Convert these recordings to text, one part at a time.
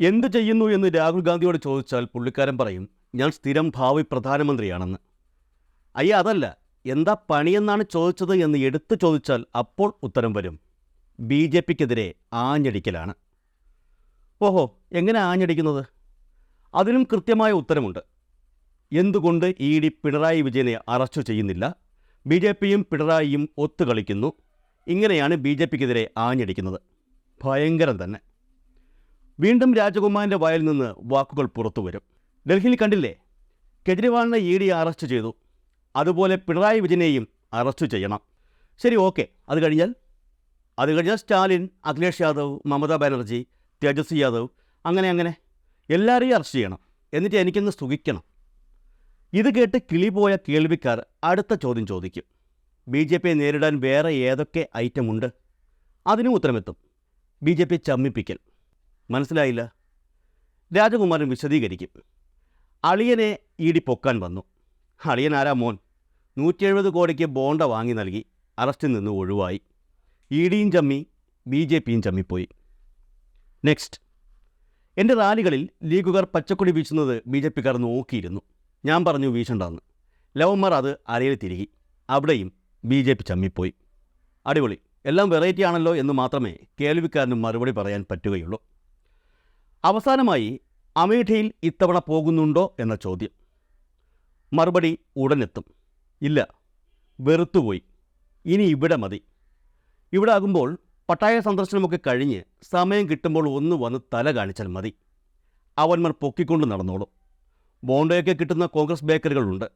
എന്ത് ചെയ്യുന്നു എന്ന് രാഹുൽ ഗാന്ധിയോട് ചോദിച്ചാൽ പുള്ളിക്കാരൻ പറയും ഞാൻ സ്ഥിരം ഭാവി പ്രധാനമന്ത്രിയാണെന്ന്. അയ്യ അതല്ല. എന്താ പണിയെന്നാണ് ചോദിച്ചത് എന്ന് എടുത്തു ചോദിച്ചാൽ അപ്പോൾ ഉത്തരം വരും. ബി ജെ പിക്കെതിരെ ആഞ്ഞടിക്കലാണ്. ഓഹോ എങ്ങനെ ആഞ്ഞടിക്കുന്നത്? അതിനും കൃത്യമായ ഉത്തരമുണ്ട്. എന്തുകൊണ്ട് ഇ ഡി പിണറായി വിജയനെ അറസ്റ്റ് ചെയ്യുന്നില്ല? ബി ജെ പിയും പിണറായിയും ഒത്തുകളിക്കുന്നു. ഇങ്ങനെയാണ് ബി ജെ പിക്കെതിരെ ആഞ്ഞടിക്കുന്നത്. ഭയങ്കരം തന്നെ. വീണ്ടും രാജകുമാരന്റെ വായിൽ നിന്ന് വാക്കുകൾ പുറത്തു വരും. ഡൽഹിയിൽ കണ്ടില്ലേ? കെജ്രിവാളിനെ ഇ ഡി അറസ്റ്റ് ചെയ്തു. അതുപോലെ പിണറായി വിജയനെയും അറസ്റ്റ് ചെയ്യണം. ശരി ഓക്കെ. അത് കഴിഞ്ഞാൽ? അത് കഴിഞ്ഞാൽ സ്റ്റാലിൻ അഖിലേഷ് യാദവ് മമതാ ബാനർജി തേജസ്വി യാദവ് അങ്ങനെ അങ്ങനെ. എല്ലാവരെയും അറസ്റ്റ് ചെയ്യണം. എന്നിട്ട് എനിക്കൊന്ന് സുഖിക്കണം. ഇത് കേട്ട് കിളിപോയ കേൾവിക്കാർ അടുത്ത ചോദ്യം ചോദിക്കും. ബി ജെ പിയെ നേരിടാൻ വേറെ ഏതൊക്കെ ഐറ്റമുണ്ട് അതിനും ഉത്തരമെത്തും. ബി ജെ പി ചമ്മിപ്പിക്കൽ. മനസ്സിലായില്ല. രാജകുമാരൻ വിശദീകരിക്കും. അളിയനെ ഈടി പൊക്കാൻ വന്നു. അളിയൻ ആരാ മോൻ? നൂറ്റി എഴുപത് കോടിക്ക് ബോണ്ട വാങ്ങി നൽകി അറസ്റ്റിൽ നിന്ന് ഒഴിവായി. ഇ ഡിയും ചമ്മി ബി ജെ പിയും ചമ്മിപ്പോയി. നെക്സ്റ്റ് എന്റെ റാലികളിൽ ലീഗുകാർ പച്ചക്കൊടി വീശുന്നത് ബി ജെ പിക്കാർ നോക്കിയിരുന്നു. ഞാൻ പറഞ്ഞു വീശണ്ടെന്ന്. ലവന്മാർ അത് അരയിൽ തിരികി. അവിടെയും ബി ജെ പി ചമ്മിപ്പോയി. അടിപൊളി. എല്ലാം വെറൈറ്റി ആണല്ലോ എന്ന് മാത്രമേ കേൾവിക്കാരന് മറുപടി പറയാൻ പറ്റുകയുള്ളൂ. അവസാനമായി അമേഠിയിൽ ഇത്തവണ പോകുന്നുണ്ടോ എന്ന ചോദ്യം. മറുപടി ഉടനെത്തും. ഇല്ല വെറുത്തുപോയി. ഇനി ഇവിടെ മതി. ഇവിടെ ആകുമ്പോൾ പട്ടായ സന്ദർശനമൊക്കെ കഴിഞ്ഞ് സമയം കിട്ടുമ്പോൾ ഒന്ന് വന്ന് തല കാണിച്ചാൽ മതി. അവന്മാർ പൊക്കിക്കൊണ്ട് നടന്നോളും. ബോണ്ടയൊക്കെ കിട്ടുന്ന കോൺഗ്രസ് ബേക്കറികളുണ്ട്.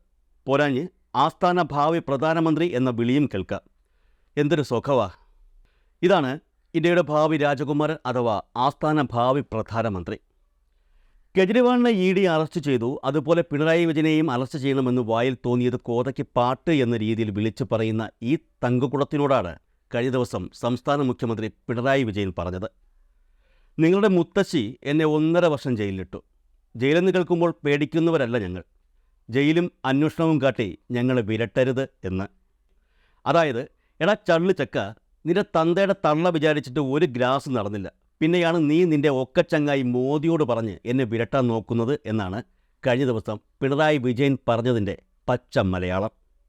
പോരാഞ്ഞ് ആസ്ഥാന ഭാവി പ്രധാനമന്ത്രി എന്ന വിളിയും കേൾക്കാം. എന്തൊരു സുഖവാ ഇതാണ് ഇന്ത്യയുടെ ഭാവി രാജകുമാരൻ അഥവാ ആസ്ഥാന ഭാവി പ്രധാനമന്ത്രി. കെജ്രിവാളിനെ ഇ ഡി അറസ്റ്റ് ചെയ്തു. അതുപോലെ പിണറായി വിജയനെയും അറസ്റ്റ് ചെയ്യണമെന്ന് വായിൽ തോന്നിയത് കോതയ്ക്ക് പാട്ട് എന്ന രീതിയിൽ വിളിച്ചു പറയുന്ന ഈ തങ്കക്കുളത്തിനോടാണ് കഴിഞ്ഞ ദിവസം സംസ്ഥാന മുഖ്യമന്ത്രി പിണറായി വിജയൻ പറഞ്ഞത്. നിങ്ങളുടെ മുത്തശ്ശി എന്നെ ഒന്നര വർഷം ജയിലിലിട്ടു. ജയിലെന്ന് കേൾക്കുമ്പോൾ പേടിക്കുന്നവരല്ല ഞങ്ങൾ. ജയിലും അന്വേഷണവും കാട്ടി ഞങ്ങളെ വിരട്ടരുത് എന്ന്. അതായത് എടാ ചള്ളു ചക്ക നിന്റെ തന്തയുടെ തള്ള വിചാരിച്ചിട്ട് ഒരു ഗ്രാസ് നടന്നില്ല. പിന്നെയാണ് നീ നിന്റെ ഒക്കച്ചങ്ങായി മോദിയോട് പറഞ്ഞ് എന്നെ വിരട്ടാൻ നോക്കുന്നത് എന്നാണ് കഴിഞ്ഞ ദിവസം പിണറായി വിജയൻ പറഞ്ഞതിന്റെ പച്ച മലയാളം.